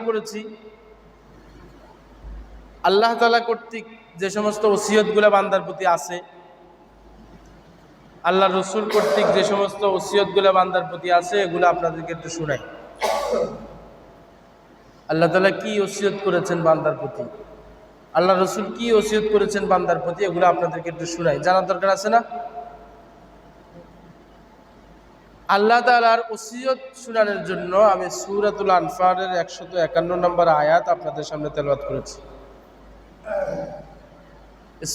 আগেও করেছি। আল্লাহ তালা কর্তৃক যে সমস্ত ওসিয়তগুলো বান্দার প্রতি আছে, আল্লাহ রসুল কর্তৃক যে সমস্ত ওসিয়তগুলো বান্দার প্রতি আছে, এগুলো আপনাদেরকে একটু শোনাই। আল্লাহ তালা কি ওসিয়ত করেছেন বান্দার প্রতি? আল্লাহ রসুল কি ওসিয়ত করেছেন বান্দার প্রতি, এগুলো আপনাদেরকে একটু শোনাই। জানার দরকার আছে না? আল্লাহ তালার ওসিয়ত শুনানোর জন্য আমি সুরাতুল আনফারের একশত একান্ন নম্বর আয়াত আপনাদের সামনে তেলবাদ করেছি।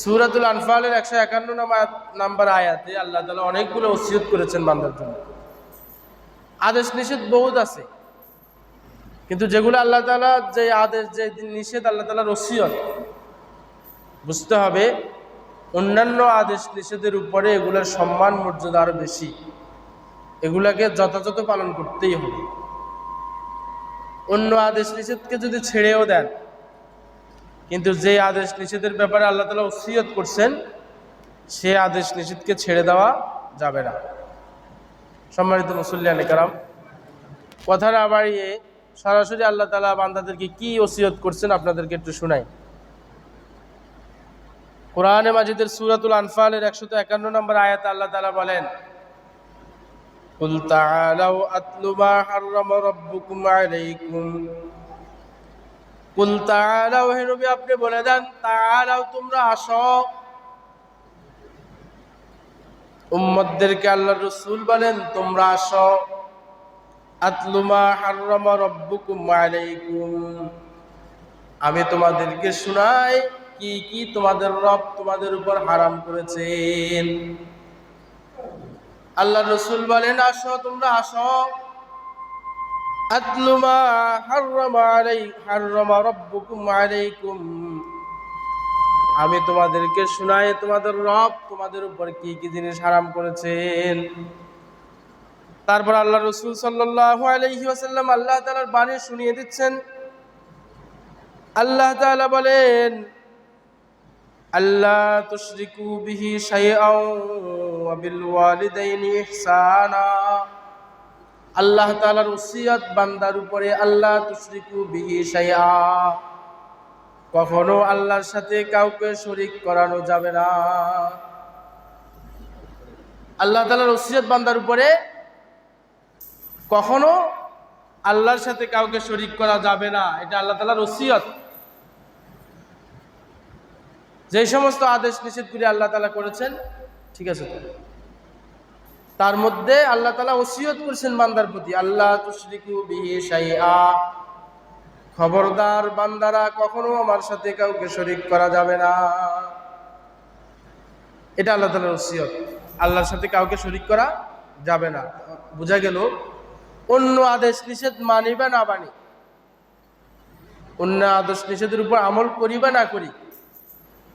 সুরাতুল আনফালের একশো একান্ন নাম্বার আয়াতে আল্লাহ তালা অনেকগুলো ওসিয়ত করেছেন বান্দার জন্য। আদেশ নিষেধ বহুত আছে। কিন্তু যেগুলো আল্লাহ তালা যে আদেশ, যে নিষেধ আল্লাহ তালার ওসিয়ত, বুঝতে হবে অন্যান্য আদেশ নিষেধের উপরে এগুলোর সম্মান মর্যাদা আরও বেশি। এগুলাকে যথাযথ পালন করতেই হবে। অন্য আদেশ নিষেধকে যদি ছেড়েও দেন, কিন্তু যে আদেশ নিষেধের ব্যাপারে আল্লাহ তালা ওসিয়ত করছেন, সে আদেশ নিষেধকে ছেড়ে দেওয়া যাবে না। সম্মানিত মুসল্লিয়ান কারাম না বাড়িয়ে সরাসরি আল্লাহ তালা বান্দাদেরকে কি ওসিয়ত করছেন আপনাদেরকে একটু শোনাই। কোরআনে মাজিদের সুরাতুল আনফালের একশত একান্ন নম্বর আয়াত আল্লাহ তালা বলেন قل تعالوا أتل ما حرم ربكم عليكم কুল তাআলাও হে নবী আপনি বলে দেন তাআলাও তোমরা আসো উম্মতদেরকে আল্লাহর রাসূল বলেন তোমরা আসো আতলুমা হাররামা রাব্বুকুম আলাইকুম আমি তোমাদেরকে শোনাই কি কি তোমাদের রব তোমাদের উপর হারাম করেছেন আল্লাহ রসুল বলেন, আসো, তোমরা আসো। আমি তোমাদেরকে শুনাই, তোমাদের রব তোমাদের উপর কি কি জিনিস হারাম করেছেন? তারপর আল্লাহ রসুল সাল্লাহ আল্লাহ তালার বাণী শুনিয়ে দিচ্ছেন। আল্লাহ তালা বলেন আল্লাহ তুশ্রিকু বিহি শাইআ আল্লাহ তালার ওসিয়ত বান্দার উপরে আল্লাহ তুশরিকু বিহি শাইআ। কখনো আল্লাহর সাথে কাউকে শরিক করানো যাবে না। আল্লাহ তালার ওসিয়ত বান্দার উপরে কখনো আল্লাহর সাথে কাউকে শরিক করা যাবে না। এটা আল্লাহ তালার ওসিয়ত। যে সমস্ত আদেশ নিষেধগুলি আল্লাহ তালা করেছেন ঠিক আছে তো? তার মধ্যে আল্লাহ তালা ওসিয়ত করছেন বান্দার প্রতি আল্লাহ তুশরিকু বিহি শাইআ। খবরদার বান্দারা কখনো আমার সাথে কাউকে শরিক করা যাবে না। এটা আল্লাহ তালার ওসিয়ত, আল্লাহর সাথে কাউকে শরিক করা যাবে না। বোঝা গেল? অন্য আদেশ নিষেধ মানিবা না মানি, অন্য আদেশ নিষেধের উপর আমল করি বা না করি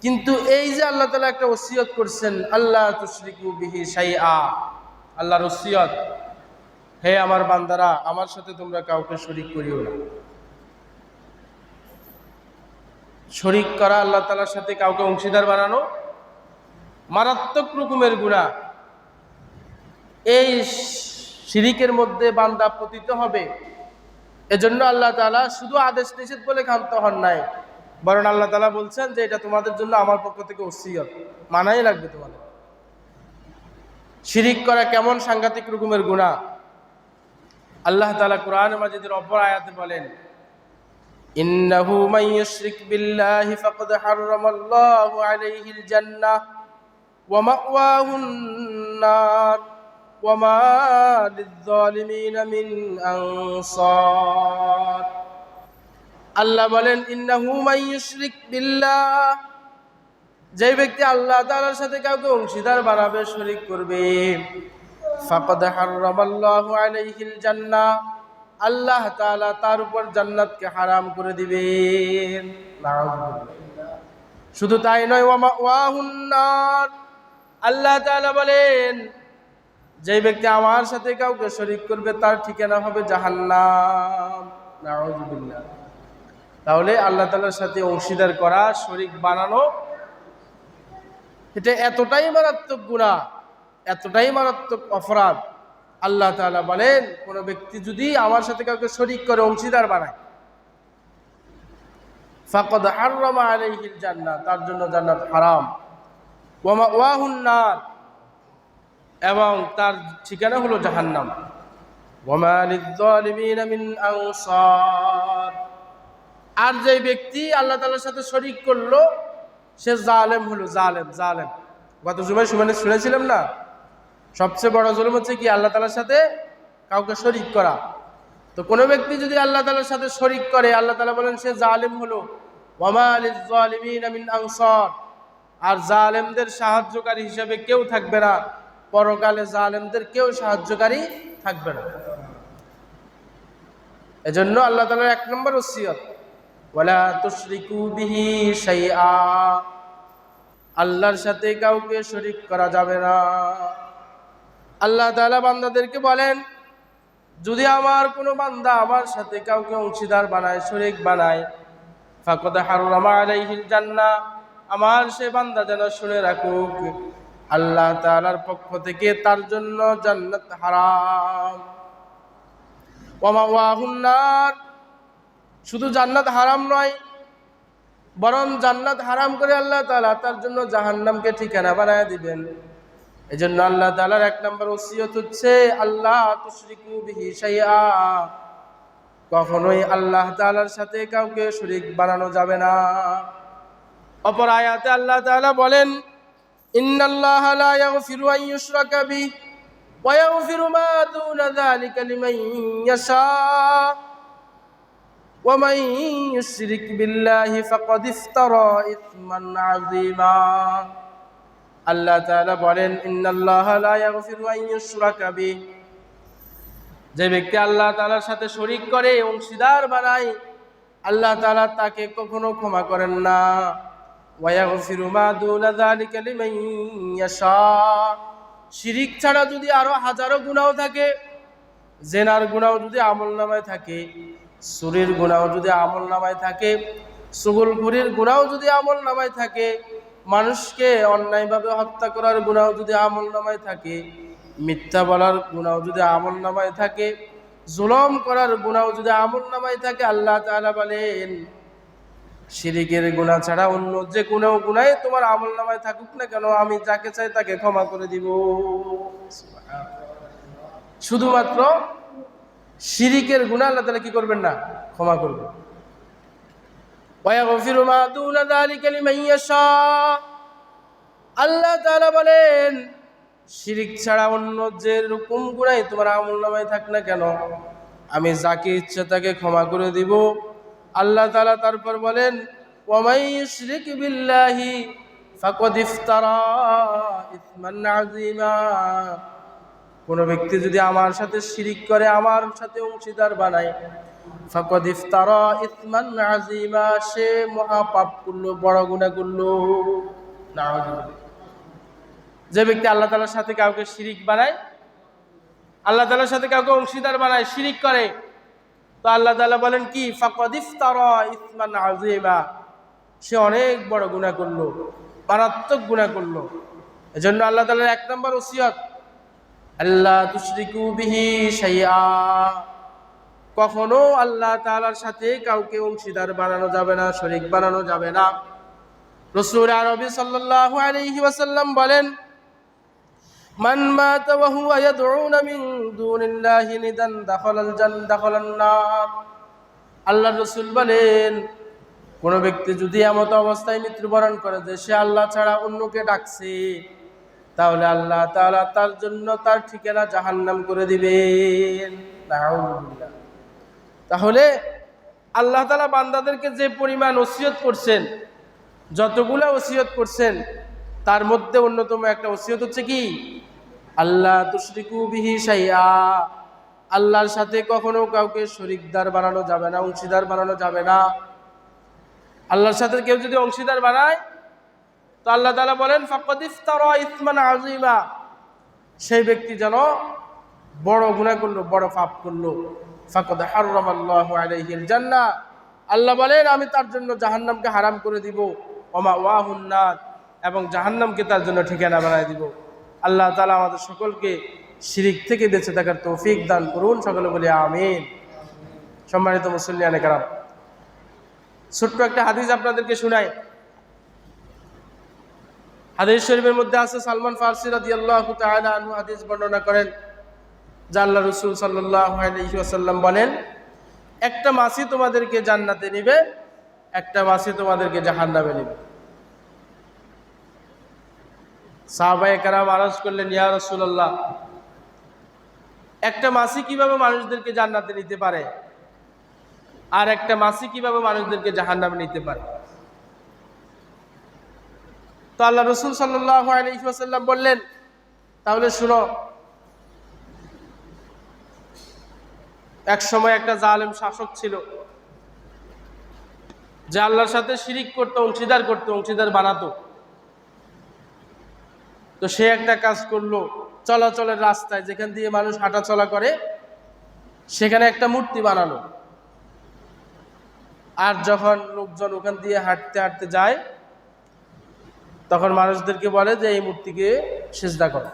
কিন্তু এই যে আল্লাহ তালা একটা ওসিয়ত করছেন আল্লাহ তুশরিকু বিহি শাইআ আল্লাহর ওসিয়ত। হে আমার বান্দারা, আমার সাথে তোমরা কাউকে শরিক করিও না। শরিক করা আল্লাহ তালার সাথে কাউকে অংশীদার বানানো মারাত্মক রকমের গুণা এই শিরিকের মধ্যে বান্দা পতিত হবে। এজন্য আল্লাহ তালা শুধু আদেশ নিষেধ বলে ক্ষান্ত হন নাই। বরং আল্লাহ তালা বলছেন যে এটা তোমাদের জন্য আমার পক্ষ থেকে ওসিয়ত, মানাই লাগবে তোমাদের। শিরিক করা কেমন সাংঘাতিক রকমের গুণা আল্লাহ তালা কোরআন মাজিদের অপর আয়াতে বলেন, ইন্নাহু ইউশরিক বিল্লাহি ফাকাদ হারামাল্লাহু আলাইহিল জান্নাহ ওয়া মাওয়াহুন নার ওয়া মা লিয-যালিমিন মিন আনসার। আল্লাহ বলেন যে ব্যক্তি আল্লাহ তাআলার সাথে কাউকে অংশীদার বানাবে, শরীক করবে। আল্লাহ তাআলা তার উপর জান্নাতকে হারাম করে দিবেন। শুধু তাই নয়, ওয়া আল্লাহ তাআলা বলেন যে ব্যক্তি আমার সাথে কাউকে শরীক করবে, তার ঠিকানা হবে নাউযুবিল্লাহ তাহলে আল্লাহ তাআলার সাথে অংশীদার করা, শরিক বানানো, এটা এতটাই মারাত্মক গুণা এতটাই মারাত্মক অপরাধ। আল্লাহ তালা বলেন, কোনো ব্যক্তি যদি আমার সাথে কাউকে শরিক করে, অংশীদার বানায়, ফাকদ হাররামা আলাইহিল জান্নাত তার জন্য জান্নাত হারাম। ওয়ামা ওয়াহুন নার, এবং তার ঠিকানা হলো জাহান্নাম। ওয়ামা লিয-যালিমিনা মিন আনসার। আর যে ব্যক্তি আল্লাহ তাআলার সাথে শরীক করল, সে জালেম হলো, জালেম জালেম। গত জুমায় শুনে শুনেছিলাম না? সবচেয়ে বড় জুলুম হচ্ছে কি? আল্লাহ তাআলার সাথে কাউকে শরীক করা। তো কোনো ব্যক্তি যদি আল্লাহ তাআলার সাথে শরিক করে, আল্লাহ তাআলা বলেন, সে জালেম হলো। আর জালেমদের সাহায্যকারী হিসেবে কেউ থাকবে না। পরকালে জালেমদের কেউ সাহায্যকারী থাকবে না। এজন্য আল্লাহ তাআলার এক নম্বর ওসিয়ত ওয়ালা তুশরিকু বিহি শাইআ। আল্লাহর সাথে কাউকে শরীক করা যাবে না। আল্লাহ তাআলা বান্দাদেরকে বলেন, যদি আমার কোনো বান্দা আমার সাথে কাউকে অংশীদার বানায়, শরীক বানায়, ফাকদ হাররামা আলাইহিল জান্নাহ আমার সে বান্দা যেন শুনে রাখুক, আল্লাহ তাআলার পক্ষ থেকে তার জন্য জান্নাত হারাম। ওমা ওয়াহুন্নার শুধু জান্নাত হারাম নয়, বরং জান্নাত হারাম করে আল্লাহ তাআলা তার জন্য জাহান্নামকে ঠিকানা বানায় দিবেন। এই জন্য আল্লাহ তালার এক নম্বর ওসিয়ত হচ্ছে, আল্লাহ কখনোই আল্লাহ তালার সাথে কাউকে শরীক বানানো যাবে না। অপর আয়াতে আল্লাহ তালা বলেন, ইন্নাল্লাহ ومن يشرك بالله فقد افترى إثما عظيما আল্লাহ তাআলা বলেন ইন্নাল্লাহ লা ইয়াগফিরু আন ইউশরাকা বিহি যে ব্যক্তি আল্লাহ তাআলার সাথে শরীক করে অংশীদার বানায় আল্লাহ তাআলা তাকে কখনো ক্ষমা করেন না ওয়ায়াগফিরু মা দুনা যালিকা লিমান ইয়াশা শিরিক ছাড়া যদি আরো হাজারো গুনাহ থাকে জেনার গুনাহ যদি আমল নামায় থাকে সুরির গুনাহ যদি আমল নামায় থাকে সুগুলখুরির গুনাহ যদি আমল নামায় থাকে, মানুষকে অন্যায়ভাবে হত্যা করার গুণাও যদি আমল নামায় থাকে, মিথ্যা বলার গুনাহ যদি আমল নামায় থাকে, জুলম করার গুনাহ যদি আমল নামায় থাকে, আল্লাহ তালা বলেন, শিরিকের গুনাহ ছাড়া অন্য যে গুনাহ গুণায় তোমার আমল নামায় থাকুক না কেন, আমি যাকে চাই তাকে ক্ষমা করে দিব। শুধুমাত্র শিরিকের গুনাহ আল্লাহ তালা কি করবেন না? ক্ষমা করবেন। আল্লাহ তাআলা বলেন, শিরিক ছাড়া অন্য যে রকম গুনাই তোমার আমল নামায় থাক না কেন, আমি যাকে ইচ্ছা তাকে ক্ষমা করে দিব। আল্লাহ তাআলা তারপর বলেন, ওয়ামাই ইউশরিক বিল্লাহি ফাকাদ ইফতারা কোন ব্যক্তি যদি আমার সাথে শিরিক করে, আমার সাথে অংশীদার বানায়, ফাকাদ ইফতারা ইসমান আযীমা, সে মহা পাপ করল, বড় গুনাহ করল। নাউযুবিল্লাহ যে ব্যক্তি আল্লাহ তালার সাথে কাউকে শিরিক বানায়, আল্লাহ তালার সাথে কাউকে অংশীদার বানায়, শিরিক করে, তো আল্লাহ তালা বলেন কি? ইসমান আজিমা সে অনেক বড় গুণা করল, মারাত্মক গুণা করল। এজন্য আল্লাহ তালার এক নম্বর ওসিয়ত আল্লাহ তুশরিকু বিহি শাইআ। কখনো আল্লাহ তালার সাথে কাউকে অংশীদার বানানো যাবে না, শরীক বানানো যাবে না। রসুল আরবি সাল্লাল্লাহু আলাইহি ওয়াসাল্লাম বলেন, মান মাতা ওয়া হুয়া ইয়াদউনা মিন দুনিল্লাহি নিদান দাখালাল জান, দাখালান নার। আল্লাহর রাসূল বলেন, কোন ব্যক্তি যদি এমত অবস্থায় মৃত্যুবরণ করে যে সে আল্লাহ ছাড়া অন্যকে ডাকছে তাহলে আল্লাহ তাআলা তার জন্য তার ঠিকানা জাহান্নাম করে দিবেন। তাহলে আল্লাহ তালা বান্দাদেরকে যে পরিমাণ ওসিয়ত করছেন, যতগুলা ওসিয়ত করছেন, তার মধ্যে অন্যতম একটা ওসিয়ত হচ্ছে কি? আল্লাহ তুশরিকু বিহি শাইআ। আল্লাহর সাথে কখনো কাউকে শরিকদার বানানো যাবে না, অংশীদার বানানো যাবে না। আল্লাহর সাথে কেউ যদি অংশীদার বানায় তো আল্লাহ তালা বলেন, ফাকাদ ইফতারা ইসমান আযীমা। সেই ব্যক্তি যেন বড় গুনাহ করল, বড় পাপ করল। ফাকাদ হাররামাল্লাহু আলাইহিল জান্নাহ। আল্লাহ বলেন, আমি তার জন্য জাহান্নামকে হারাম করে দিব। ওমা ওয়াহুন্নার এবং জাহান্নামকে তার জন্য ঠিকানা বানায় দিব। আল্লাহ তালা আমাদের সকলকে শিরিক থেকে বেঁচে থাকার তৌফিক দান করুন। সকলে বলি, আমিন। সম্মানিত মুসল্লিয়ানে কারাম ছোট্ট একটা হাদিস আপনাদেরকে শোনাই। হাদিস শরীফের মধ্যে আছে, সালমান ফার্সি রাদিয়াল্লাহু তাআলা আনহু হাদিস বর্ণনা করেন, যা আল্লাহ রাসূল সাল্লাল্লাহু আলাইহি ওয়াসাল্লাম বলেন, একটা মাসি তোমাদেরকে জান্নাতে নিবে, একটা মাসি তোমাদেরকে জাহান্নামে নিবে। সাহাবায়ে কারাম আরজ করলেন, ইয়া রাসূলুল্লাহ, একটা মাসি কীভাবে মানুষদেরকে জান্নাতে নিতে পারে? আর একটা মাসি কীভাবে মানুষদেরকে জাহান্নামে নিতে পারে? তো আল্লাহ রসুল সাল্লাম বললেন, তাহলে শুনো, এক সময় একটা জালেম শাসক ছিল, যে আল্লাহর সাথে শিরিক করতো, অংশীদার করতো, অংশীদার বানাতো। তো সে একটা কাজ করল, চলাচলের রাস্তায়, যেখান দিয়ে মানুষ হাঁটা চলা করে, সেখানে একটা মূর্তি বানালো। আর যখন লোকজন ওখান দিয়ে হাঁটতে হাঁটতে যায় তখন মানুষদেরকে বলে যে, এই মূর্তিকে সেজদা করো।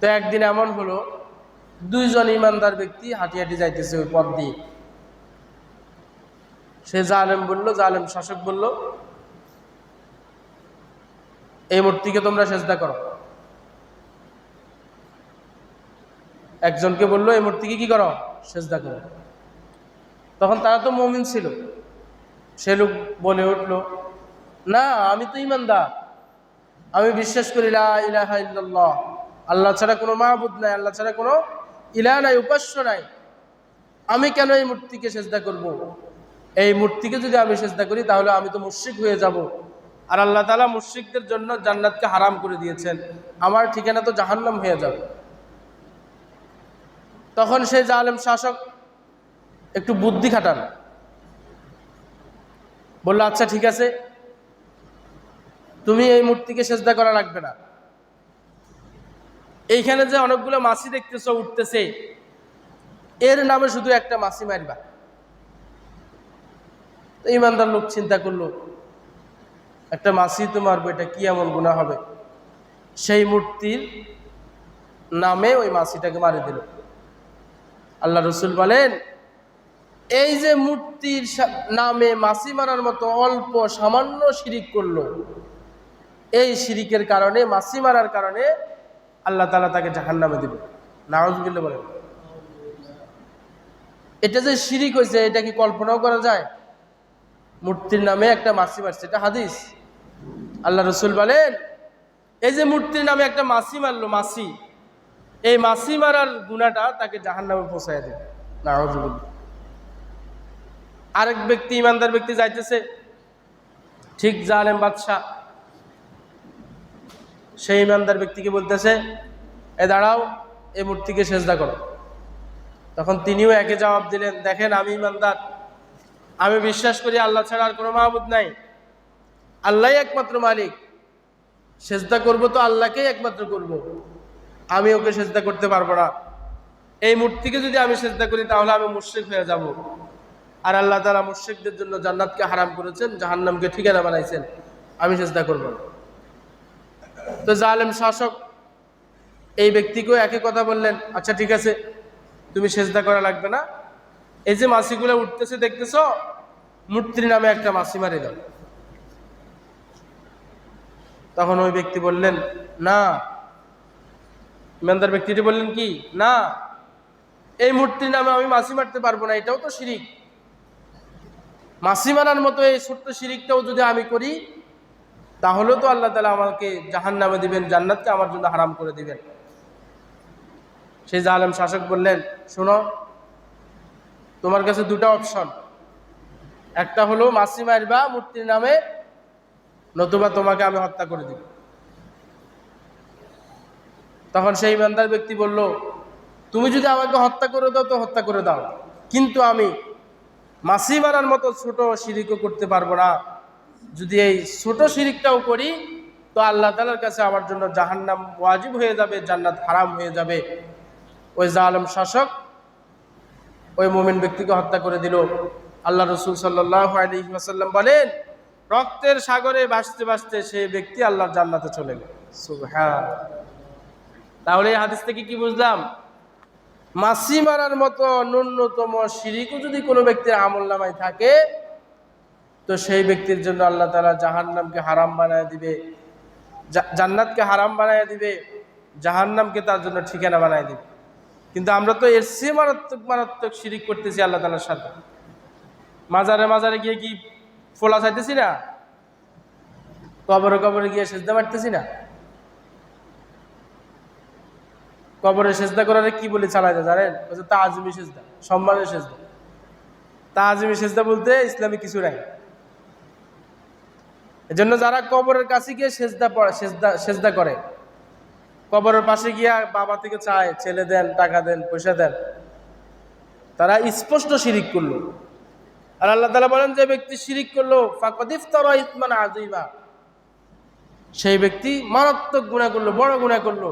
তো একদিন এমন হলো, দুইজন ইমানদার ব্যক্তি হাঁটি হাঁটি যাইতেছে ওই পথ দিয়ে। সে জালেম বলল, জালেম শাসক বলল, এই মূর্তিকে তোমরা সেজদা করো। একজনকে বলল, এই মূর্তিকে কি করো? সেজদা করো। তখন তারা তো মমিন ছিল। সে লোক বলে উঠল না, আমি তো ইমানদার। আমি বিশ্বাস করি ইলাহা আল্লাহ ছাড়া কোনো মাহবুদ নাই, আল্লাহ ছাড়া কোনো ইলাহ নাই, উপাস্য নাই। আমি কেন এই মূর্তিকে চেষ্টা করব। এই মূর্তিকে যদি আমি চেষ্টা করি, তাহলে আমি তো মুশ্রিক হয়ে যাব। আর আল্লাহ তালা মুশ্রিকদের জন্য জান্নাতকে হারাম করে দিয়েছেন। আমার ঠিকানা তো জাহান্নাম হয়ে যাবে। তখন সেই জালেম শাসক একটু বুদ্ধি খাটান। বলল আচ্ছা ঠিক আছে। তুমি এই মূর্তিকে সেজদা করা লাগবে না। এইখানে যে অনেকগুলো মাছি দেখতেছ, উঠতেছে, এর নামে শুধু একটা মাছি মারবা। ইমানদার লোক চিন্তা করল, একটা মাছি তো মারবো, এটা কি এমন গুণা হবে? সেই মূর্তির নামে ওই মাছিটাকে মারি দিল। আল্লাহ রসুল বলেন, এই যে মূর্তির নামে মাছি মারার মতো অল্প সামান্য শিরিক করল এই শিরিকের কারণে মাছি মারার কারণে আল্লাহ তালা তাকে জাহান নামে দিবে। নাওজবিল্লা বলেন। এটা যে শিরিক হয়েছে এটা কি কল্পনাও করা যায়? মূর্তির নামে একটা মাসি মারছে, এটা হাদিস। আল্লাহ রসুল বলেন, এই যে মূর্তির নামে একটা মাছি মারলো, মাসি, এই মাছি মারার গুণাটা তাকে জাহান নামে পৌঁছায় দেবে। নাওজবিল্লা আরেক ব্যক্তি, ইমানদার ব্যক্তি যাইতেছে, ঠিক জালেম বাদশাহ সেই ইমানদার ব্যক্তিকে বলতেছে, এ দাঁড়াও এই মূর্তিকে সেজদা করো। তখন তিনিও একে জবাব দিলেন, দেখেন, আমি ইমানদার। আমি বিশ্বাস করি আল্লাহ ছাড়া আর কোনো মাহবুদ নাই। আল্লাহ একমাত্র মালিক। সেজদা করব তো আল্লাহকেই একমাত্র করব। আমি ওকে সেজদা করতে পারব না। এই মূর্তিকে যদি আমি সেজদা করি, তাহলে আমি মুশ্রিক হয়ে যাব। আর আল্লাহ তারা মুশ্রিকদের জন্য জান্নাতকে হারাম করেছেন, জাহান্নামকে ঠিকানা বানাইছেন। আমি সেজদা করব না। তো জালেম শাসক এই ব্যক্তিকেও একই কথা বললেন আচ্ছা ঠিক আছে, তুমি সেজদা করা লাগবে না। এই যে মাসিগুলো উঠতেছে, দেখতেছ, মূর্তির নামে একটা মাসি মারি দাও তখন ওই ব্যক্তি বললেন, না। ইমানদার ব্যক্তিটি বললেন কি, না, এই মূর্তির নামে আমি মাসি মারতে পারব না, এটাও তো শিরিক। মাসি মারার মতো এই ছোট্ট শিরিকটাও যদি আমি করি তাহলেও তো আল্লাহ তালা আমাকে জাহান নামে দিবেন, জান্নাতকে আমার জন্য হারাম করে দিবেন। সেই জালেম শাসক বললেন, শোনো, তোমার কাছে দুটো অপশন একটা হলো মাসি মারবা মূর্তির নামে, নতুবা তোমাকে আমি হত্যা করে দিব। তখন সেই ইমানদার ব্যক্তি বলল, তুমি যদি আমাকে হত্যা করে দাও তো হত্যা করে দাও। কিন্তু আমি মাসি মারার মতো ছোট শিরিকও করতে পারব না। যদি এই ছোট শিরিকটাও করি, তো আল্লাহ তালার কাছে আমার জন্য জাহান্নাম ওয়াজিব হয়ে যাবে, জান্নাত হারাম হয়ে যাবে। ওই জালেম শাসক, ওই মোমিন ব্যক্তিকে হত্যা করে দিল। আল্লাহ রসুল সাল্লাহ বলেন, রক্তের সাগরে ভাসতে ভাসতে সেই ব্যক্তি আল্লাহর জান্নাতে চলে গেল। সুবহান। তাহলে এই হাদিস থেকে কি বুঝলাম? মাসি মারার মতো ন্যূনতম শিরিকও যদি কোনো ব্যক্তির আমল নামায় থাকে তো সেই ব্যক্তির জন্য আল্লাহ তালা জাহান্নামকে হারাম বানায় দিবে। জান্নাতকে হারাম বানায় দিবে, জাহান্নামকে তার জন্য ঠিকানা বানায় দিবে। কিন্তু আমরা তো এর চেয়ে মারাত্মক মারাত্মক শিরিক করতেছি আল্লাহ তালার সাথে। মাজারে মাজারে গিয়ে কি ফোলা চাইতেছি না? কবরে কবরে গিয়ে সেজদা মারতেছি না? কবরে সেজদা করার কি বলে চালায় যায় জানেন? তা আজমি সেজদা, সম্মানের সেজদা। তা আজমি সেজদা বলতে ইসলামে কিছু নাই। এজন্য যারা কবরের কাছে গিয়ে সেজদা পড়ে, সেজদা সেজদা করে, কবরের পাশে গিয়া বাবা থেকে চায়, ছেলে দেন, টাকা দেন, পয়সা দেন। তারা স্পষ্ট শিরিক করল। আর আল্লাহ তালা বলেন, যে ব্যক্তি শিরিক করল ফাকদিফ তর ইসমান আজিবা সেই ব্যক্তি মারাত্মক গুণা করল, বড় গুণা করল।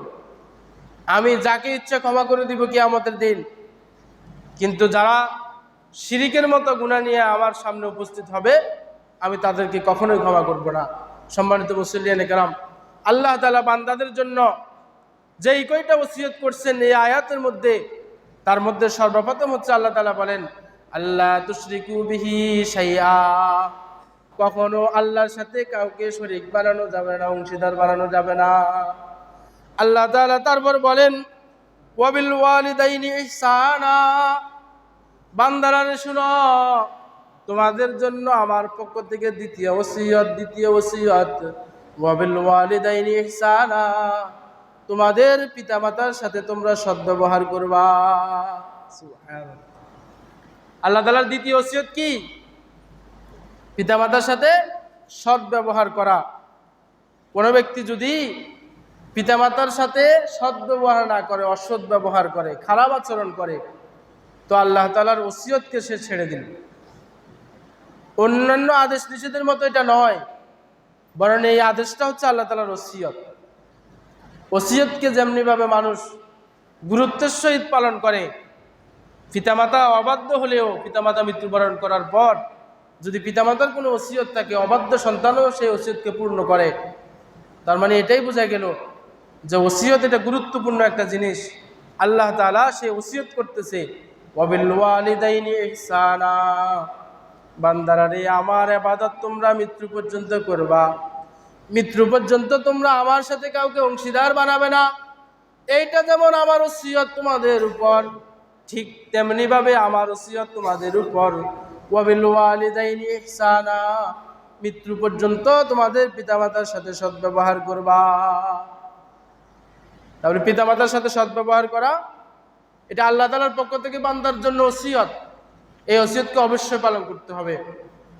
আমি যাকে ইচ্ছা ক্ষমা করে দিব কি আমাদের দিন। কিন্তু যারা শিরিকের মতো গুণা নিয়ে আমার সামনে উপস্থিত হবে আমি তাদেরকে কখনোই ক্ষমা করব না। সম্মানিত মুসলিয়ান কারাম, আল্লাহ তালা বান্দাদের জন্য যেই কয়টা ওসিয়ত করছেন এই আয়াতের মধ্যে, তার মধ্যে সর্বপ্রথম হচ্ছে আল্লাহ তালা বলেন আল্লাহ তুশরিকু সাইয়া কখনো আল্লাহর সাথে কাউকে শরিক বানানো যাবে না, অংশীদার বানানো যাবে না। আল্লাহ তালা তারপর বলেন ওয়াবিল ওয়ালিদাইনি ইহসানা। বান্দারারে শুনো তোমাদের জন্য আমার পক্ষ থেকে দ্বিতীয় ওসিয়ত দ্বিতীয় ওসিয়ত। ওয়াবিল ওয়ালিদাইনি ইহসানা। তোমাদের পিতামাতার সাথে তোমরা সদ্ব্যবহার করবা। আল্লাহ তালার দ্বিতীয় ওসিয়ত কি? পিতামাতার সাথে সদ্ব্যবহার করা। কোনো ব্যক্তি যদি পিতামাতার সাথে সদ্ব্যবহার না করে অসৎ ব্যবহার করে, খারাপ আচরণ করে, তো আল্লাহ তালার ওসিয়তকে সে ছেড়ে দিল। অন্যান্য আদেশ নিষেধের মতো এটা নয়, বরং এই আদেশটা হচ্ছে আল্লাহ তালার ওসিয়ত। ওসিয়তকে যেমনিভাবে মানুষ গুরুত্বের সহিত পালন করে, পিতামাতা অবাধ্য হলেও পিতামাতা মৃত্যুবরণ করার পর যদি পিতামাতার কোনো ওসিয়ত থাকে, অবাধ্য সন্তানও সেই ওসিয়তকে পূর্ণ করে। তার মানে এটাই বোঝা গেল যে ওসিয়ত এটা গুরুত্বপূর্ণ একটা জিনিস। আল্লাহ তাআলা সে ওসিয়ত করতেছে, ওয়াবিল ওয়ালিদাইনি বান্দারা রে আমার আবাদত তোমরা মৃত্যু পর্যন্ত করবা। মৃত্যু পর্যন্ত তোমরা আমার সাথে কাউকে অংশীদার বানাবে না। এইটা যেমন আমার ওসিয়ত তোমাদের উপর, ঠিক তেমনি ভাবে আমার ওসিয়ত তোমাদের উপর। মৃত্যু পর্যন্ত তোমাদের পিতামাতার সাথে সদ্ব্যবহার করবা। তারপরে পিতামাতার সাথে সদ্ব্যবহার করা, এটা আল্লাহ তালার পক্ষ থেকে বান্দার জন্য ওসিয়ত। এই ওসিয়তকে অবশ্যই পালন করতে হবে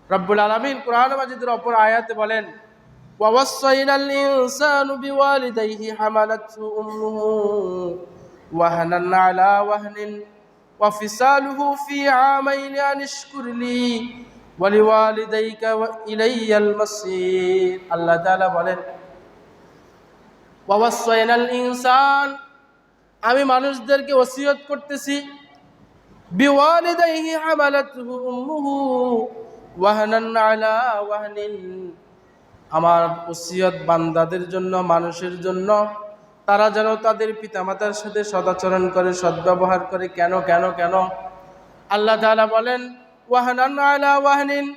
রব্বুল আলমিন কোরআন মাজিদের অপর আয়াতে বলেন ووصينا الإنسان بوالديه حملته أمه وهنا على وهن وفصاله في عامين أن اشكر لي ولوالديك وإلي المصير الله تعالى বলেন ওয়াসাইনাল ইনসান আমি মানুষদেরকে ওসিয়ত করতেছি বিওয়ালিদাইহি হামালাতুহু উম্মুহু ওয়াহনান আলা ওয়াহনিন আমার ওসিয়ত বান্দাদের জন্য, মানুষের জন্য, তারা যেন তাদের পিতামাতার সাথে সদাচরণ করে, সদ্ব্যবহার করে, কেন কেন কেন? আল্লাহ তাআলা বলেন, ওয়াহনান আলা ওয়াহনিন।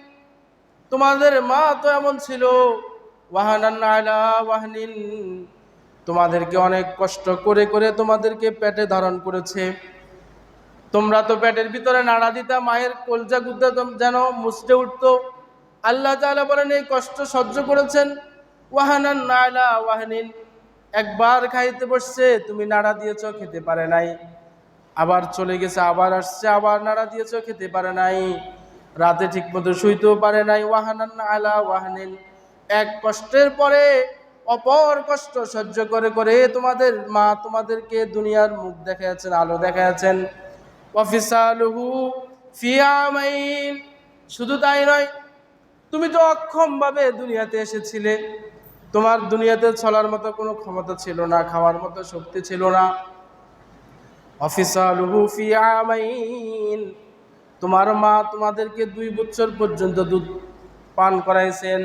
তোমাদের মা তো এমন ছিল। ওয়াহানান আলা ওয়াহনিন। তোমাদেরকে অনেক কষ্ট করে করে তোমাদেরকে পেটে ধারণ করেছে। তোমরা তো পেটের ভিতরে নাড়া দিতা, মায়ের কলজা গুদ্দা যেন মুছতে উঠতো। আল্লাহ তাআলা বলেন, এই কষ্ট সহ্য করেছেন? ওয়াহানান নালা ওয়াহানিন। একবার খাইতে বসছে, তুমি নাড়া দিয়েছ, খেতে পারে নাই। আবার চলে গেছে, আবার আসছে, আবার নাড়া দিয়েছ, খেতে পারে নাই। রাতে ঠিকমতো শুইতেও পারে নাই। ওয়াহানান আলা ওয়াহানিন। এক কষ্টের পরে অপর কষ্ট সহ্য করে করে তোমাদের মা তোমাদেরকে দুনিয়ার মুখ দেখাচ্ছেন আলো দেখাচ্ছেন ফিয়ামাইন। শুধু তাই নয়, তুমি তো অক্ষমভাবে দুনিয়াতে এসেছিলে। তোমার দুনিয়াতে চলার মতো কোনো ক্ষমতা ছিল না, খাওয়ার মতো শক্তি ছিল না। ফিয়ামাইন। তোমার মা তোমাদেরকে দুই বছর পর্যন্ত দুধ পান করাইছেন।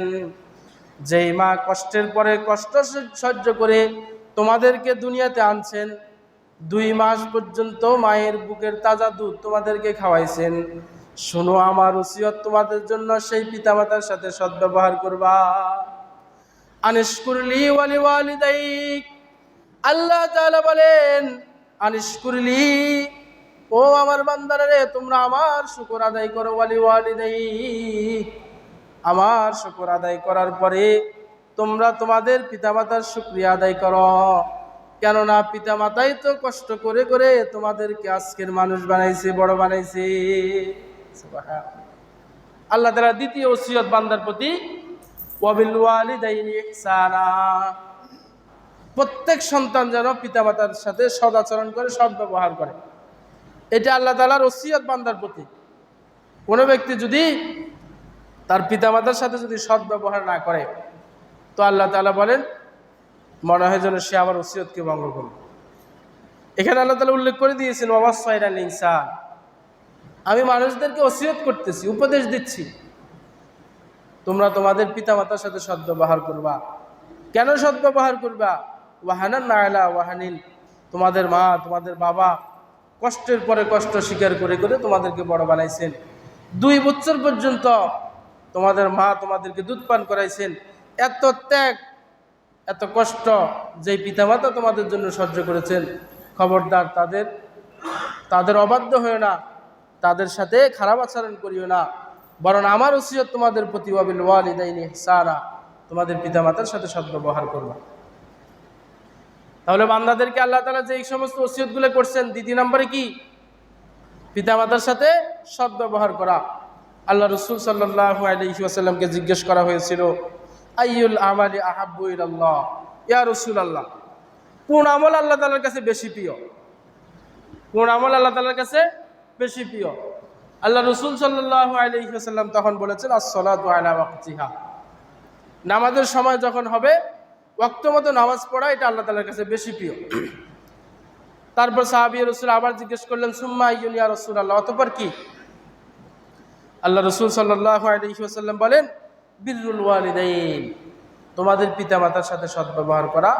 যেই মা কষ্টের পরে কষ্ট সহ্য করে তোমাদেরকে দুনিয়াতে আনছেন দুই মাস পর্যন্ত মায়ের বুকের তাজা দুধ তোমাদেরকে খাওয়াইছেন। শোনো আমার ওসিয়ত তোমাদের জন্য সেই পিতামাতার সাথে সদ্ব্যবহার করবা। আনিশকুরলি ওয়ালি ওয়ালিদাইক আল্লাহ তাআলা বলেন, আনিশকুরলি, ও আমার বান্দারা রে, তোমরা আমার শুকর আদায় করো ওয়ালি ওয়ালিদাইক আমার শুকর আদায় করার পরে তোমরা তোমাদের পিতামাতার শুক্রিয়া আদায় করো। কেননা পিতা মাতাই তো কষ্ট করে করে তোমাদেরকে আজকের মানুষ বানাইছে, বড় বানাইছে। আল্লাহ তাআলা দ্বিতীয় ওসিয়ত বান্দার প্রতি প্রত্যেক সন্তান যেন পিতামাতার সাথে সদাচরণ করে সৎ ব্যবহার করে। এটা আল্লাহ তালার ওসিয়ত বান্দার প্রতি। কোনো ব্যক্তি যদি তার পিতামাতার সাথে যদি সৎ ব্যবহার না করে, তো আল্লাহ তালা বলেন মনে হয় যেন সে আমার ওসিয়তকে ভঙ্গ করবে এখানে আল্লাহ তাআলা উল্লেখ করে দিয়েছেন ওয়াসাইরাল ইনসান। আমি মানুষদেরকে ওসিয়ত করতেছি, উপদেশ দিচ্ছি। তোমরা তোমাদের পিতামাতার সাথে সদ্ব্যবহার করবা। কেন সদ্ব্যবহার করবা? ওয়াহানান নায়লা ওয়াহানিন। তোমাদের মা, তোমাদের বাবা কষ্টের পরে কষ্ট স্বীকার করে করে তোমাদেরকে বড় বানাইছেন। দুই বছর পর্যন্ত তোমাদের মা তোমাদেরকে দুধ পান করাইছেন। এত ত্যাগ এত কষ্ট যেই পিতামাতা তোমাদের জন্য সহ্য করেছেন, খবরদার তাদের তাদের অবাধ্য হয়েও না, তাদের সাথে খারাপ আচরণ করিও না, বরং আমার ওসিয়ত তোমাদের প্রতি সারা তোমাদের পিতামাতার সাথে সদ্ব্যবহার করবা। তাহলে বান্দাদেরকে আল্লাহ তালা যে এই সমস্ত ওসিয়তগুলো করছেন, দ্বিতীয় নম্বরে কি? পিতামাতার সাথে সদ্ব্যবহার করা। আল্লাহ রসুল সাল্লাহ আলহিউসাল্লামকে জিজ্ঞেস করা হয়েছিল আইউল আমালি আহাব্বু ইলাল্লাহ। ইয়া রসুল আল্লাহ কোন আমল আল্লাহ তালার কাছে বেশি প্রিয়? কোন আমল আল্লাহ তালার কাছে বেশি প্রিয়? আল্লাহ রসুল সাল্লাহ আলহিহাসাল্লাম তখন বলেছেন আসলাত ওয়াক্তিহা। নামাজের সময় যখন হবে, ওয়াক্ত মতো নামাজ পড়া, এটা আল্লাহ তালার কাছে বেশি প্রিয়। তারপর সাহাবি রসুল আবার জিজ্ঞেস করলেন, সুম্মা ইউনিয়া রসুল আল্লাহ অতপর কি? আল্লাহ রসুল সাল্লাহ আলহিহাসাল্লাম বলেন বিরুল ওয়ালিদাইন। তোমাদের পিতামাতার সাথে সদ্ব্যবহার করা।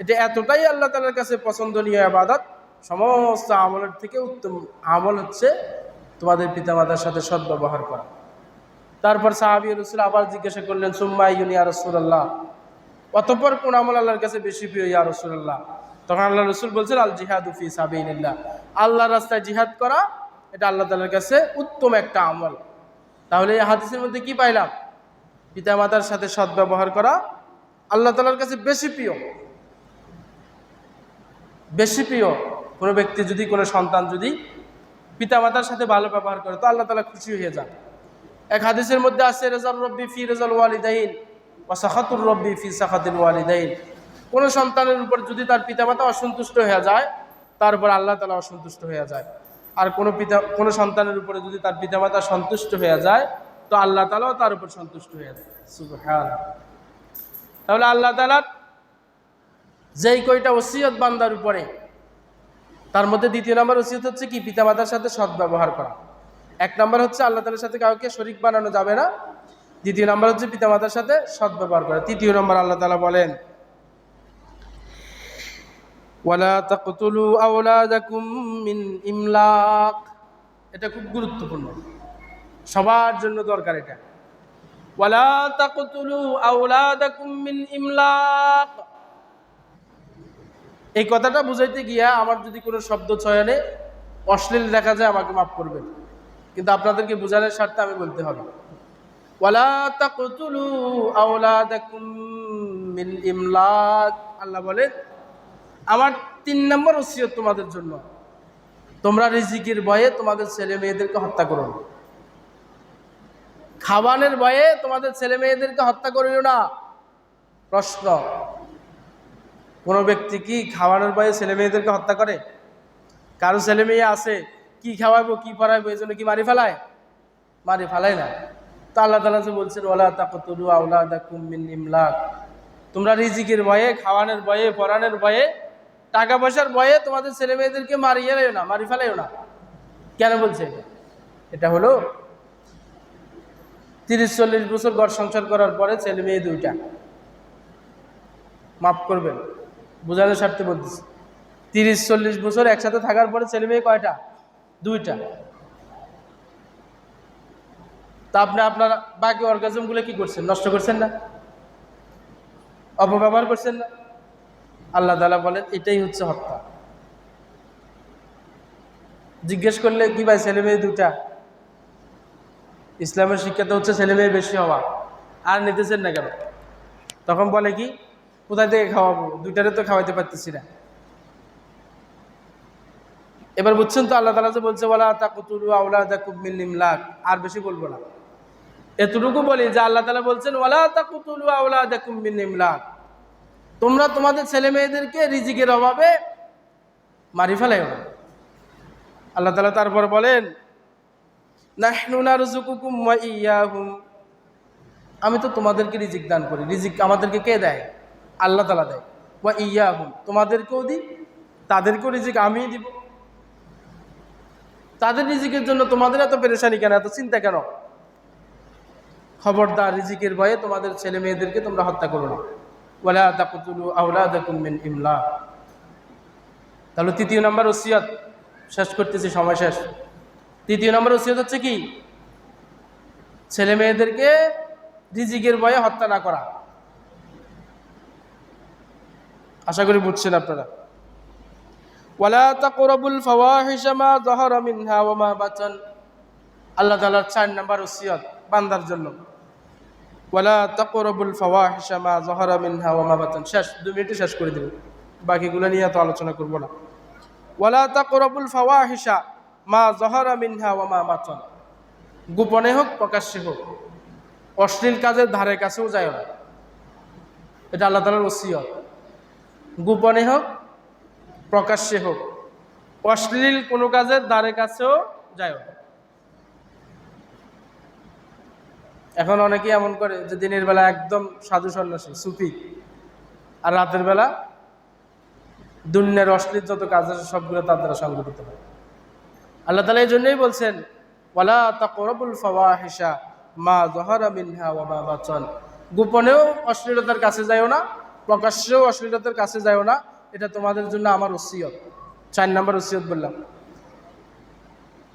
এটা এতটাই আল্লাহ তালার কাছে পছন্দনীয় আবাদত সমস্ত আমলের থেকে উত্তম আমল হচ্ছে তোমাদের পিতামাতার সাথে সদ্ব্যবহার করা। তারপর সাহাবি রসুল আবার জিজ্ঞাসা করলেন, সুম্মা ইউনিয়া রসুল্লাহ অতপর কোন আমল আল্লাহর কাছে বেশি প্রিয়, ইয়া রসুল্লাহ তখন আল্লাহ রসুল বলছেন আল জিহাদ উফি সাবিল্লাহ আল্লাহ রাস্তায় জিহাদ করা, এটা আল্লাহ তালার কাছে উত্তম একটা আমল। তাহলে এই হাদিসের মধ্যে কি পাইলাম? পিতামাতার সাথে সদ্ব্যবহার করা আল্লাহ তালার কাছে বেশি প্রিয়। বেশি প্রিয় কোনো ব্যক্তি যদি, কোনো সন্তান যদি পিতামাতার সাথে ভালো ব্যবহার করে, তো আল্লাহ তালা খুশি হয়ে যান। এক হাদিসের মধ্যে আছে রেজাল রব্বি ফি রেজাল ওয়ালিদাইন বা সাখাতুর রব্বি ফি সাখাতুল ওয়ালিদাইন। কোনো সন্তানের উপর যদি তার পিতামাতা অসন্তুষ্ট হয়ে যায়, তার উপর আল্লাহ তালা অসন্তুষ্ট হয়ে যায়। আর কোনো পিতা, কোনো সন্তানের উপরে যদি তার পিতামাতা সন্তুষ্ট হয়ে যায় তো আল্লাহ তালাও তার উপর সন্তুষ্ট হয়ে যায় তাহলে আল্লাহ তালার যেই কয়টা ওসিয়ত বান্দার উপরে, তার মধ্যে দ্বিতীয় নম্বর ওসিয়ত হচ্ছে কি? পিতামাতার সাথে সদ্ব্যবহার করা। এক নম্বর হচ্ছে আল্লাহ তালার সাথে কাউকে শরিক বানানো যাবে না। দ্বিতীয় নম্বর হচ্ছে পিতামাতার সাথে সদ্ব্যবহার করা। তৃতীয় নম্বর আল্লাহ তালা বলেন ইমলাক। এটা খুব গুরুত্বপূর্ণ। সবার জন্য দরকার এটা। ওয়ালা তাকতুলু আওলাদাকুম মিন ইমলাক। এই কথাটা বুঝাইতে গিয়া আমার যদি কোনো শব্দ চয়নে অশ্লীল দেখা যায়, আমাকে মাফ করবেন। কিন্তু আপনাদেরকে বোঝানোর স্বার্থে আমি বলতে হবে। ওয়ালা তাকতুলু আওলাদাকুম মিন ইমলাক। আল্লাহ বলেন, আমার তিন নম্বর ওসিয়ত তোমাদের জন্য। তোমরা রিজিকের ভয়ে তোমাদের ছেলে মেয়েদেরকে হত্যা করো না। খাবানের ভয়ে তোমাদের ছেলে মেয়েদেরকে হত্যা করিও না। প্রশ্ন, কোনো ব্যক্তি কি খাওয়ানোর ভয়ে ছেলে মেয়েদেরকে হত্যা করে? কারও ছেলে মেয়ে আছে, কি খাওয়াবো, কি পড়াইবো এই জন্য কি মারি ফেলায়? মারি ফেলায় না। তো আল্লাহ তালা যে বলছেন ওলা তাকতুলু আউলাদা কুমিন ইমলাক। তোমরা রিজিকের ভয়ে, খাওয়ানোর ভয়ে, পড়ানোর ভয়ে, টাকা পয়সার ভয়ে তোমাদের ছেলে মেয়েদেরকে মারিয়ে না, মারি ফেলাইও না। কেন বলছে এটা হলো তিরিশ চল্লিশ বছর ঘর সংসার করার পরে ছেলে মেয়ে দুইটা। মাফ করবেন, বোঝানোর স্বার্থে বলতেছি। তিরিশ চল্লিশ বছর একসাথে থাকার পরে ছেলে মেয়ে কয়টা? দুইটা। তা আপনি আপনার বাকি অর্গাজমগুলো কি করছেন? নষ্ট করছেন না? অপব্যবহার করছেন না? আল্লাহ তালা বলেন, এটাই হচ্ছে হত্যা। জিজ্ঞেস করলে, কি ভাই ছেলে মেয়ে দুটা ইসলামের শিক্ষাতে হচ্ছে ছেলে মেয়ে বেশি হওয়া। আর নিতেছেন না কেন? তখন বলে কি, কোথায় থেকে খাওয়াবো? দুইটারে তো খাওয়াইতে পারতেছি না। এবার বুঝছেন তো আল্লাহ তালা যে বলছে বলা তা তাকুতুলু আউলা তাকুমিল ইমলাক আর বেশি বলব না। এতটুকু বলি যে আল্লাহ তালা বলছেন ওলা তা ওয়ালা তাকুতুলু আউলা তাকুমিল ইমলাক তোমরা তোমাদের ছেলে মেয়েদেরকে রিজিকের অভাবে মারি ফেলাইও না। আল্লাহ তালা তারপর বলেন আমি তো তোমাদেরকে রিজিক দান করি। রিজিক আমাদেরকে কে দেয়? আল্লাহ তালা দেয়। ওয়া ইয়াহুম। তোমাদেরকেও দিই, তাদেরকেও রিজিক আমিই দিব। তাদের রিজিকের জন্য তোমাদের এত পেরেশানি কেন? এত চিন্তা কেন? খবরদার রিজিকের ভয়ে তোমাদের ছেলে মেয়েদেরকে তোমরা হত্যা করো না। মিন ইমলা। তাহলে তৃতীয় নাম্বার ওসিয়ত। শেষ করতেছি, সময় শেষ। তৃতীয় নাম্বার ওসিয়ত হচ্ছে কি? ছেলে মেয়েদেরকে রিজিকের ভয়ে হত্যা না করা। আশা করি বুঝছেন আপনারা। ওয়ালা তাকরাবুল ফাওয়াহিশা মা যাহারা মিনহা ওয়া মা বাতান। আল্লাহ তাআলার চার নাম্বার ওসিয়ত বান্দার জন্য। ওয়ালা তাকরাবুল ফাওয়াহিশা মা যাহারা মিনহা ওয়া মা বাতান। শেষ, দুই মিনিটে শেষ করে দেব। বাকিগুলো নিয়ে তো আলোচনা করব না। ওয়ালা তাকরাবুল ফাওয়াহিশা মা যাহারা মিনহা ওয়া মা বাতান গোপনে হোক, প্রকাশ্যে হোক। অশ্লীল কাজের ধারে কাছেও যায় না। এটা আল্লাহ তালার ওসিয়ত। গোপনে হোক, প্রকাশ্যে হোক। অশ্লীল কোনো কাজের ধারে কাছেও যায় না। এখন অনেকে এমন করে যে দিনের বেলা একদম সাধু সন্ন্যাসী, সুফি। আর রাতের বেলা দুনিয়ার অশ্লীল যত কাজ আছে সবগুলো তার দ্বারা সংগঠিত হয়। আল্লাহ তালা এই জন্যই বলছেন, ওয়ালা তাকরাবুল ফাওয়াহিশা, মা জহরা মিনহা ওয়া মা বাতান। গোপনেও অশ্লীলতার কাছে যায়ও না, প্রকাশ্যেও অশ্লীলতার কাছে যায়ও না, এটা তোমাদের জন্য আমার ওসিয়ত। চার নাম্বার ওসিয়ত বললাম।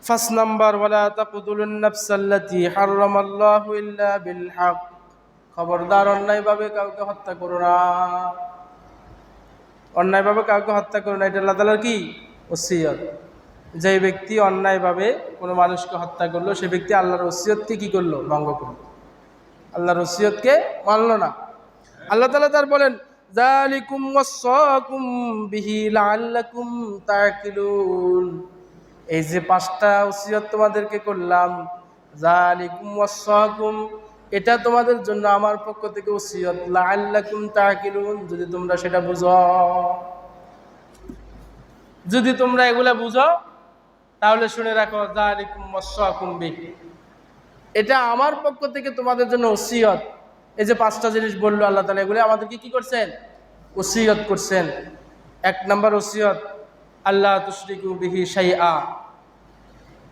ফার্স্ট নাম্বার, ওয়ালা তাকুতুলুন নাফসাল্লাতী হারামাল্লাহু ইল্লা বিল হক খবরদার, অন্যায়ভাবে কাউকে হত্যা করো না। অন্যায়ভাবে কাউকে হত্যা করো না, এটা আল্লাহ তাআলার কি? ওসিয়ত। যে ব্যক্তি অন্যায়ভাবে কোনো মানুষকে হত্যা করল, সে ব্যক্তি আল্লাহর ওসিয়তকে কি করল? ভঙ্গ করল। আল্লাহর ওসিয়তকে মানলো না। আল্লাহ তালা তার বলেন জালিকুম ওয়াসাকুম বিহি লাআল্লাকুম তাকিলুন এই যে পাঁচটা ওসিয়ত তোমাদেরকে করলাম জালিকুম ওয়াসাকুম এটা তোমাদের জন্য আমার পক্ষ থেকে ওসিয়ত। লাআল্লাকুম তাকিলুন যদি তোমরা সেটা বুঝো। যদি তোমরা এগুলা বুঝো তাহলে শুনে রাখো জালিকুম এটা আমার পক্ষ থেকে তোমাদের জন্য ওসিয়ত। এই যে পাঁচটা জিনিস বলল আল্লাহ তালা এগুলো আমাদেরকে কি করছেন? ওসিয়ত করছেন। এক নম্বর ওসিয়ত আল্লাহ তুশরিকু বিহি সাই আ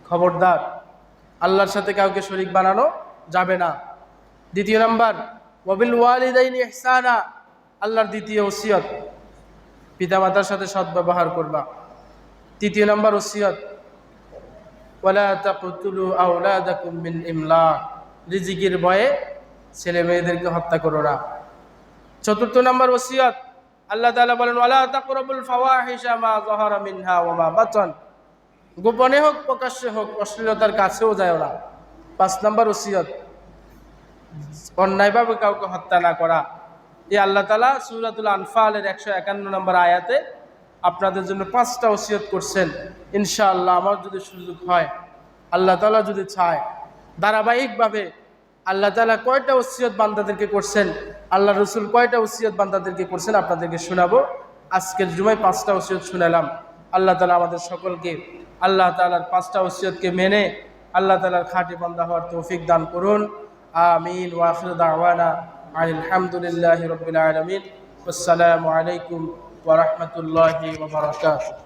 খবরদার, আল্লাহর সাথে কাউকে শরিক বানানো যাবে না। দ্বিতীয় নাম্বার, ওয়াবিল ওয়ালিদাইন ইহসানা। আল্লাহর দ্বিতীয় ওসিয়ত, পিতামাতার সাথে সদ্ব্যবহার করবা। তৃতীয় নাম্বার ওসিয়ত ওয়ালা তাকতুলু আওলাদাকুম মিন ইমলাক রিজিকের ভয়ে ছেলে মেয়েদেরকে হত্যা করো না। চতুর্থ নম্বর ওসিয়ত, আল্লাহ তাআলা বলেন, ওয়ালা তাকরাবুল ফাওয়াহিশা মা যাহারা মিনহা ওয়া মা বাতান। গোপনে হোক, প্রকাশ্যে হোক, অশ্লীলতার কাছেও যায় না। পাঁচ নম্বর ওসিয়ত, অন্যায়ভাবে কাউকে হত্যা না করা। এই আল্লাহ তালা সুরাতুল আনফালের একশো একান্ন নম্বর আয়াতে আপনাদের জন্য পাঁচটা ওসিয়ত করছেন। ইনশাআল্লাহ আমার যদি সুযোগ হয়, আল্লাহ তালা যদি চায়, ধারাবাহিকভাবে আল্লাহ তালা কয়টা ওসিয়ত বান্দাদেরকে করছেন, আল্লাহ রসুল কয়টা ওসিয়ত বান্দাদেরকে করছেন আপনাদেরকে শোনাবো। আজকের জুমায় পাঁচটা ওসিয়ত শুনালাম। আল্লাহ তালা আমাদের সকলকে, আল্লাহ তালার পাঁচটা ওসিয়তকে মেনে আল্লাহ তালার খাঁটি বান্দা হওয়ার তৌফিক দান করুন। আমিন। ওয়াফির দাওয়ানা আলহামদুলিল্লাহ রবিল আলমিন। আসসালামু আলাইকুম ورحمة الله وبركاته.